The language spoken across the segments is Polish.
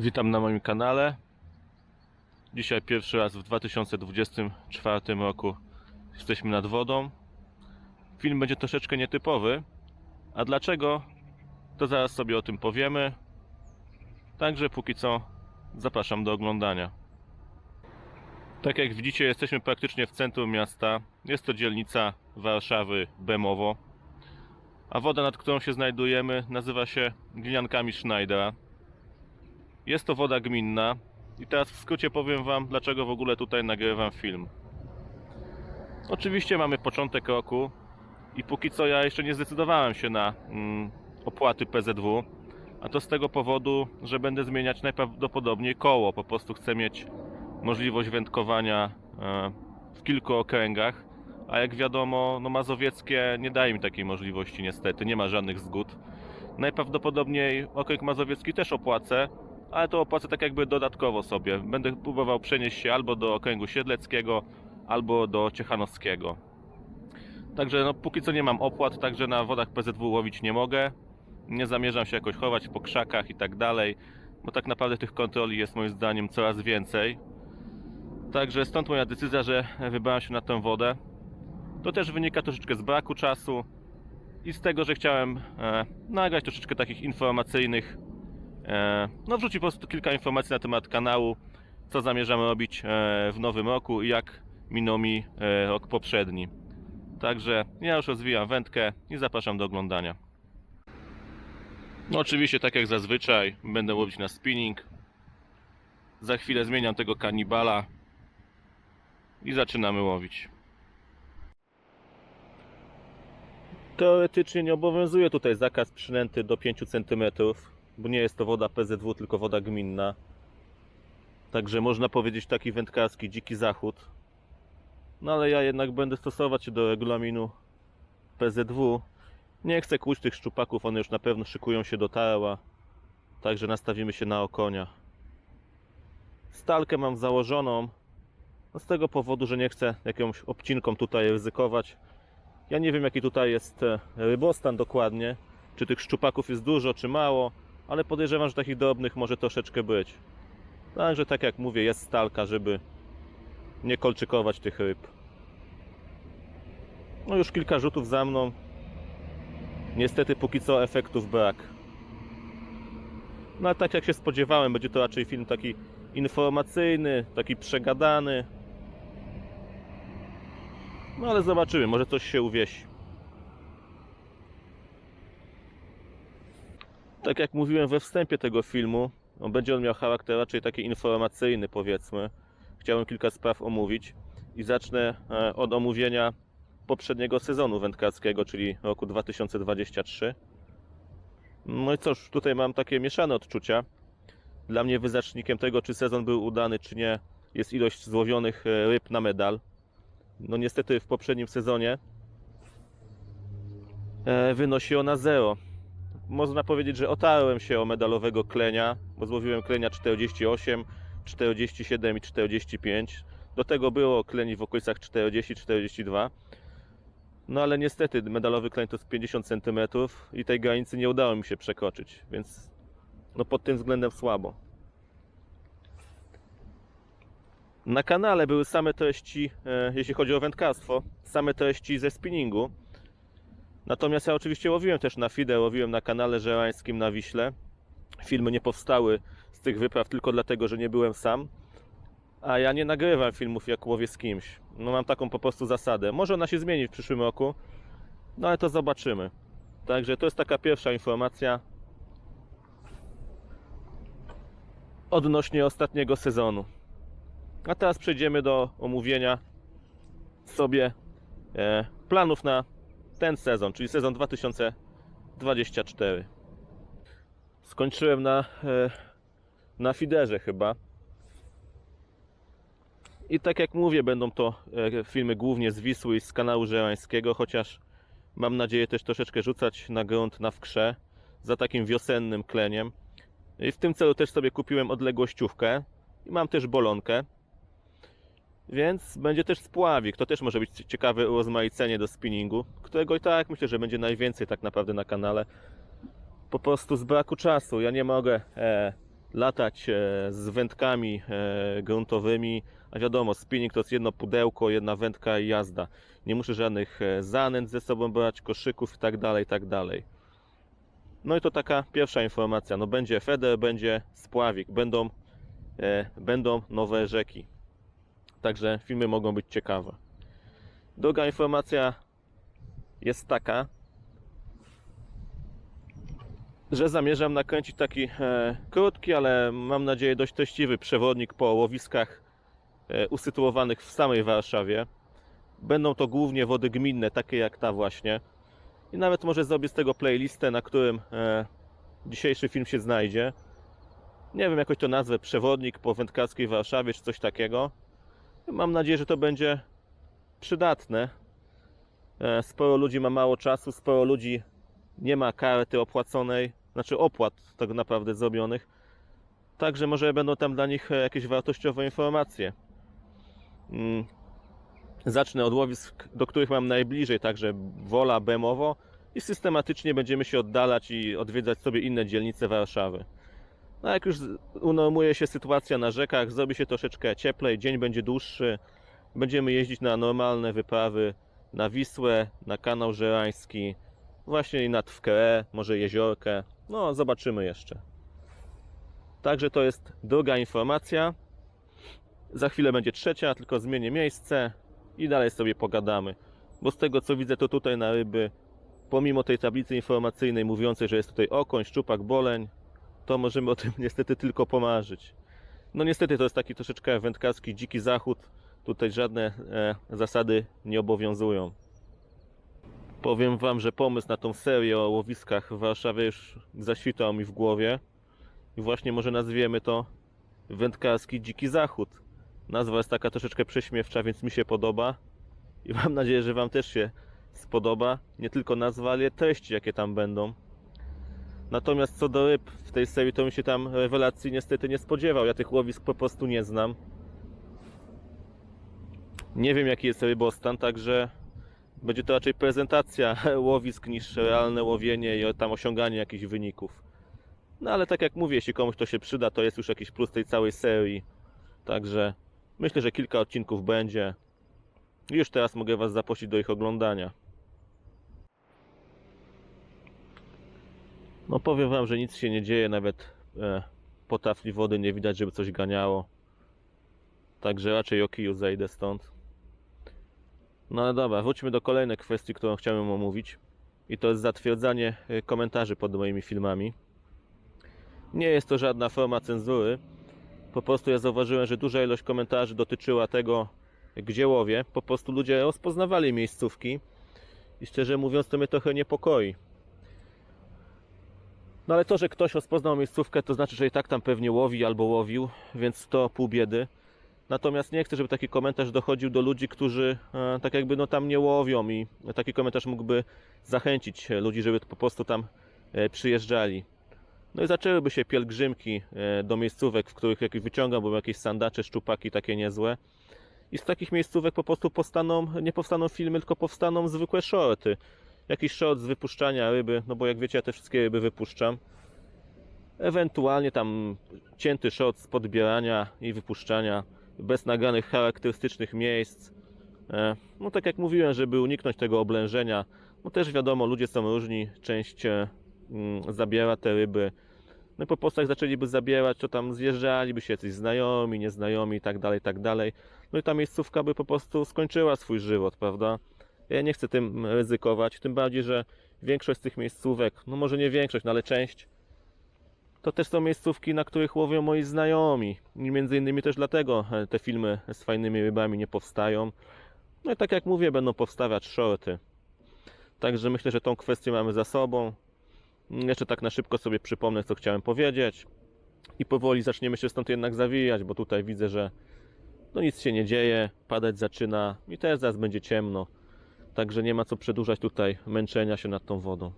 Witam na moim kanale. Dzisiaj pierwszy raz w 2024 roku jesteśmy nad wodą. Film będzie troszeczkę nietypowy. A dlaczego? To zaraz sobie o tym powiemy. Także póki co zapraszam do oglądania. Tak jak widzicie, jesteśmy praktycznie w centrum miasta. Jest to dzielnica Warszawy Bemowo. A woda, nad którą się znajdujemy, nazywa się Gliniankami Schneidera. Jest to woda gminna i teraz w skrócie powiem Wam, dlaczego w ogóle tutaj nagrywam film. Oczywiście mamy początek roku i póki co ja jeszcze nie zdecydowałem się na mm, opłaty PZW, a to z tego powodu, że będę zmieniać najprawdopodobniej koło. Po prostu chcę mieć możliwość wędkowania e, w kilku okręgach, a jak wiadomo, no mazowieckie nie daje mi takiej możliwości niestety, nie ma żadnych zgód. Najprawdopodobniej okręg mazowiecki też opłacę, ale to opłacę tak jakby dodatkowo sobie. Będę próbował przenieść się albo do okręgu siedleckiego, albo do ciechanowskiego. Także no, póki co nie mam opłat, także na wodach PZW łowić nie mogę. Nie zamierzam się jakoś chować po krzakach i tak dalej, bo tak naprawdę tych kontroli jest moim zdaniem coraz więcej. Także stąd moja decyzja, że wybrałem się na tę wodę. To też wynika troszeczkę z braku czasu i z tego, że chciałem e, nagrać troszeczkę takich informacyjnych no wrzuci po prostu kilka informacji na temat kanału, co zamierzamy robić e, w nowym roku i jak minął mi e, rok poprzedni. Także ja już rozwijam wędkę i zapraszam do oglądania. No oczywiście, tak jak zazwyczaj, będę łowić na spinning. Za chwilę zmieniam tego kanibala i zaczynamy łowić. Teoretycznie nie obowiązuje tutaj zakaz przynęty do 5 cm, bo nie jest to woda PZW, tylko woda gminna. Także można powiedzieć taki wędkarski dziki zachód. No ale ja jednak będę stosować się do regulaminu PZW. Nie chcę kłuć tych szczupaków, one już na pewno szykują się do tarła. Także nastawimy się na okonia. Stalkę mam założoną. No z tego powodu, że nie chcę jakąś obcinką tutaj ryzykować. Ja nie wiem jaki tutaj jest e, rybostan dokładnie. Czy tych szczupaków jest dużo, czy mało ale podejrzewam, że takich drobnych może troszeczkę być. Także tak jak mówię, jest stalka, żeby nie kolczykować tych ryb. No już kilka rzutów za mną. Niestety póki co efektów brak. No ale tak jak się spodziewałem, będzie to raczej film taki informacyjny, taki przegadany. No ale zobaczymy, może coś się uwiesi. Tak jak mówiłem we wstępie tego filmu, on będzie on miał charakter raczej taki informacyjny, powiedzmy. Chciałem kilka spraw omówić i zacznę e, od omówienia poprzedniego sezonu wędkarskiego, czyli roku 2023. No i cóż, tutaj mam takie mieszane odczucia. Dla mnie wyznacznikiem tego, czy sezon był udany, czy nie, jest ilość złowionych e, ryb na medal. No niestety w poprzednim sezonie e, wynosi ona 0 można powiedzieć, że otarłem się o medalowego klenia, bo złowiłem klenia 48, 47 i 45. Do tego było kleni w okolicach 40-42. No ale niestety medalowy kleń to jest 50 cm i tej granicy nie udało mi się przekroczyć, więc no pod tym względem słabo. Na kanale były same treści, e, jeśli chodzi o wędkarstwo, same treści ze spinningu. Natomiast ja oczywiście łowiłem też na FIDE, łowiłem na kanale żerańskim na Wiśle. Filmy nie powstały z tych wypraw tylko dlatego, że nie byłem sam. A ja nie nagrywam filmów jak łowię z kimś. No mam taką po prostu zasadę. Może ona się zmieni w przyszłym roku, no ale to zobaczymy. Także to jest taka pierwsza informacja odnośnie ostatniego sezonu. A teraz przejdziemy do omówienia sobie e, planów na ten sezon, czyli sezon 2024. Skończyłem na, e, na fiderze chyba. I tak jak mówię, będą to e, filmy głównie z Wisły i z kanału żerańskiego, chociaż mam nadzieję też troszeczkę rzucać na grunt na wkrze za takim wiosennym kleniem. I w tym celu też sobie kupiłem odległościówkę i mam też bolonkę. Więc będzie też spławik. To też może być ciekawe urozmaicenie do spinningu, którego i tak myślę, że będzie najwięcej tak naprawdę na kanale. Po prostu z braku czasu. Ja nie mogę e, latać e, z wędkami e, gruntowymi, a wiadomo, spinning to jest jedno pudełko, jedna wędka i jazda. Nie muszę żadnych e, zanęt ze sobą brać, koszyków i tak dalej, i tak. No i to taka pierwsza informacja. No będzie Feder, będzie spławik, będą, e, będą nowe rzeki. Także filmy mogą być ciekawe. Druga informacja jest taka, że zamierzam nakręcić taki e, krótki, ale mam nadzieję dość treściwy przewodnik po łowiskach e, usytuowanych w samej Warszawie. Będą to głównie wody gminne, takie jak ta właśnie. I nawet może zrobię z tego playlistę, na którym e, dzisiejszy film się znajdzie. Nie wiem, jakoś to nazwę, przewodnik po wędkarskiej Warszawie, czy coś takiego. Mam nadzieję, że to będzie przydatne. E, Sporo ludzi ma mało czasu, sporo ludzi nie ma karty opłaconej, znaczy opłat tak naprawdę zrobionych. Także może będą tam dla nich e, jakieś wartościowe informacje. Mm. Zacznę od łowisk, do których mam najbliżej, także Wola, Bemowo i systematycznie będziemy się oddalać i odwiedzać sobie inne dzielnice Warszawy. No jak już unormuje się sytuacja na rzekach, zrobi się troszeczkę cieplej, dzień będzie dłuższy, będziemy jeździć na normalne wyprawy na Wisłę, na kanał Żerański, właśnie nad Wkrę, może jeziorkę. No, zobaczymy jeszcze. Także to jest druga informacja. Za chwilę będzie trzecia, tylko zmienię miejsce i dalej sobie pogadamy. Bo z tego co widzę, to tutaj na ryby, pomimo tej tablicy informacyjnej mówiącej, że jest tutaj okoń, szczupak, boleń, to możemy o tym niestety tylko pomarzyć. No niestety to jest taki troszeczkę wędkarski dziki zachód. Tutaj żadne e, zasady nie obowiązują. Powiem Wam, że pomysł na tą serię o łowiskach w Warszawie już zaświtał mi w głowie. I właśnie może nazwiemy to Wędkarski Dziki Zachód. Nazwa jest taka troszeczkę prześmiewcza, więc mi się podoba. I mam nadzieję, że Wam też się spodoba. Nie tylko nazwa, ale treści, jakie tam będą. Natomiast co do ryb w tej serii, to mi się tam rewelacji niestety nie spodziewał. Ja tych łowisk po prostu nie znam. Nie wiem, jaki jest rybostan, także będzie to raczej prezentacja łowisk niż realne łowienie i tam osiąganie jakichś wyników. No ale tak jak mówię, jeśli komuś to się przyda, to jest już jakiś plus tej całej serii. Także myślę, że kilka odcinków będzie. Już teraz mogę Was zaprosić do ich oglądania. No powiem Wam, że nic się nie dzieje, nawet e, po tafli wody nie widać, żeby coś ganiało. Także raczej o kiju zejdę stąd. No ale dobra, wróćmy do kolejnej kwestii, którą chciałem omówić. I to jest zatwierdzanie e, komentarzy pod moimi filmami. Nie jest to żadna forma cenzury. Po prostu ja zauważyłem, że duża ilość komentarzy dotyczyła tego, gdzie łowię. Po prostu ludzie rozpoznawali miejscówki. I szczerze mówiąc, to mnie trochę niepokoi. No ale to, że ktoś rozpoznał miejscówkę, to znaczy, że i tak tam pewnie łowi albo łowił, więc to pół biedy. Natomiast nie chcę, żeby taki komentarz dochodził do ludzi, którzy e, tak jakby no tam nie łowią i taki komentarz mógłby zachęcić ludzi, żeby po prostu tam e, przyjeżdżali. No i zaczęłyby się pielgrzymki e, do miejscówek, w których jakieś wyciągam, bo jakieś sandacze, szczupaki takie niezłe. I z takich miejscówek po prostu powstaną, nie powstaną filmy, tylko powstaną zwykłe shorty. Jakiś short z wypuszczania ryby, no bo jak wiecie, ja te wszystkie ryby wypuszczam. Ewentualnie tam cięty short z podbierania i wypuszczania bez nagranych charakterystycznych miejsc. E, No tak jak mówiłem, żeby uniknąć tego oblężenia. No też wiadomo, ludzie są różni, część e, mm, zabiera te ryby. No i po jak zaczęliby zabierać, to tam zjeżdżaliby się jacyś znajomi, nieznajomi i tak dalej, tak dalej. No i ta miejscówka by po prostu skończyła swój żywot, prawda? Ja nie chcę tym ryzykować, tym bardziej, że większość z tych miejscówek, no może nie większość, no ale część, to też są miejscówki, na których łowią moi znajomi. I między innymi też dlatego e, te filmy z fajnymi rybami nie powstają. No i tak jak mówię, będą powstawać shorty. Także myślę, że tą kwestię mamy za sobą. Jeszcze tak na szybko sobie przypomnę, co chciałem powiedzieć. I powoli zaczniemy się stąd jednak zawijać, bo tutaj widzę, że no nic się nie dzieje, padać zaczyna i też zaraz będzie ciemno. Także nie ma co przedłużać tutaj męczenia się nad tą wodą.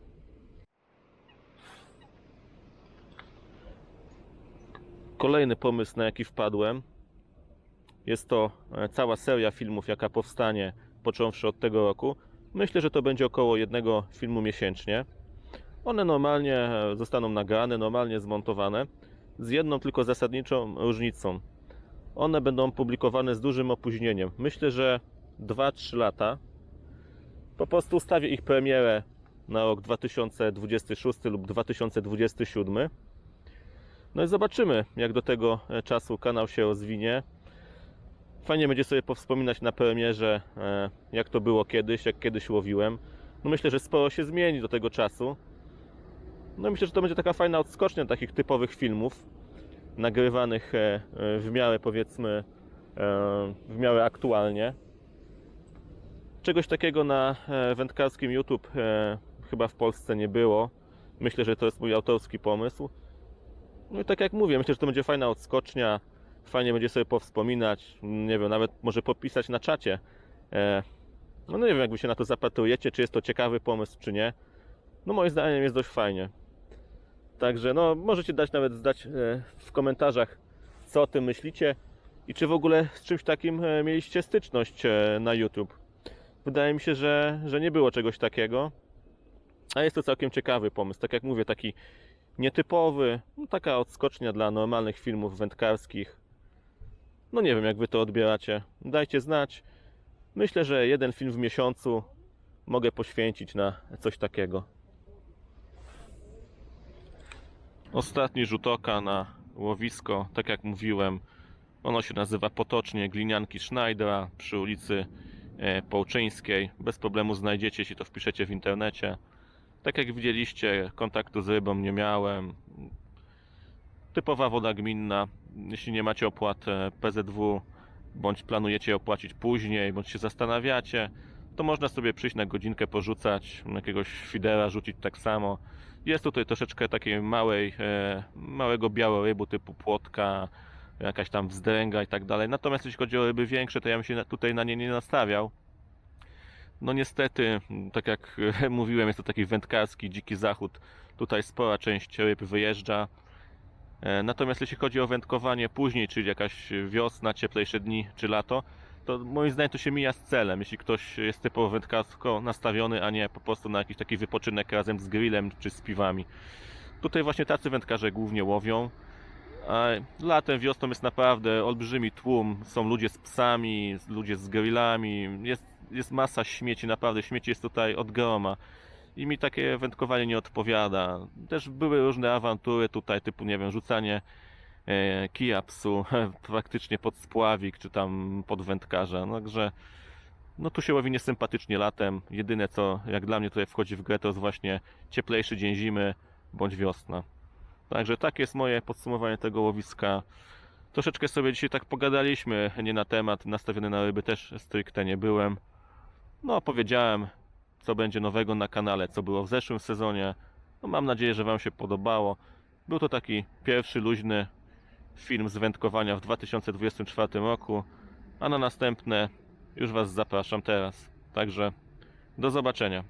Kolejny pomysł, na jaki wpadłem, jest to e, cała seria filmów, jaka powstanie począwszy od tego roku. Myślę, że to będzie około jednego filmu miesięcznie. One normalnie e, zostaną nagrane, normalnie zmontowane z jedną tylko zasadniczą różnicą. One będą publikowane z dużym opóźnieniem. Myślę, że 2-3 lata. Po prostu ustawię ich premierę na rok 2026 lub 2027. No i zobaczymy, jak do tego e, czasu kanał się rozwinie. Fajnie będzie sobie powspominać na premierze, e, jak to było kiedyś, jak kiedyś łowiłem. No myślę, że sporo się zmieni do tego czasu. No myślę, że to będzie taka fajna odskocznia takich typowych filmów, nagrywanych e, w miarę powiedzmy, w miarę aktualnie. Czegoś takiego na e, wędkarskim YouTube e, chyba w Polsce nie było. Myślę, że to jest mój autorski pomysł. No i tak jak mówię, myślę, że to będzie fajna odskocznia. Fajnie będzie sobie powspominać. Nie wiem, nawet może popisać na czacie. E, No nie wiem, jak wy się na to zapatrujecie, czy jest to ciekawy pomysł, czy nie. No moim zdaniem jest dość fajnie. Także no, możecie dać nawet zdać w komentarzach, co o tym myślicie i czy w ogóle z czymś takim mieliście styczność na YouTube. Wydaje mi się, że, że nie było czegoś takiego. A jest to całkiem ciekawy pomysł. Tak jak mówię, taki nietypowy, no taka odskocznia dla normalnych filmów wędkarskich. No nie wiem, jak wy to odbieracie. Dajcie znać. Myślę, że jeden film w miesiącu mogę poświęcić na coś takiego. Ostatni rzut oka na łowisko, tak jak mówiłem, ono się nazywa potocznie Glinianki Schneidera przy ulicy Połczyńskiej. Bez problemu znajdziecie, jeśli to wpiszecie w internecie. Tak jak widzieliście, kontaktu z rybą nie miałem. Typowa woda gminna. Jeśli nie macie opłat e, PZW, bądź planujecie je opłacić później, bądź się zastanawiacie, to można sobie przyjść na godzinkę porzucać, jakiegoś fidera rzucić tak samo. Jest tutaj troszeczkę takiej małej, e, małego biorybu typu płotka, jakaś tam wzdręga i tak dalej. Natomiast jeśli chodzi o ryby większe, to ja bym się tutaj na nie nie nastawiał. No niestety, tak jak mówiłem, jest to taki wędkarski, dziki zachód. Tutaj spora część ryb wyjeżdża. E, Natomiast jeśli chodzi o wędkowanie później, czyli jakaś wiosna, cieplejsze dni czy lato, to moim zdaniem to się mija z celem. Jeśli ktoś jest typowo wędkarsko nastawiony, a nie po prostu na jakiś taki wypoczynek razem z grillem czy z piwami. Tutaj właśnie tacy wędkarze głównie łowią. Latem, wiosną jest naprawdę olbrzymi tłum. Są ludzie z psami, ludzie z grillami. Jest, jest masa śmieci, naprawdę śmieci jest tutaj od groma. I mi takie wędkowanie nie odpowiada. Też były różne awantury tutaj, typu nie wiem, rzucanie e, kija psu praktycznie pod spławik, czy tam pod wędkarza. Także no tu się łowi niesympatycznie latem. Jedyne co jak dla mnie tutaj wchodzi w grę to jest właśnie cieplejszy dzień zimy bądź wiosna. Także takie jest moje podsumowanie tego łowiska. Troszeczkę sobie dzisiaj tak pogadaliśmy, nie na temat, nastawiony na ryby też stricte nie byłem. No opowiedziałem co będzie nowego na kanale, co było w zeszłym sezonie. No, mam nadzieję, że Wam się podobało. Był to taki pierwszy luźny film z wędkowania w 2024 roku, a na następne już Was zapraszam teraz. Także do zobaczenia.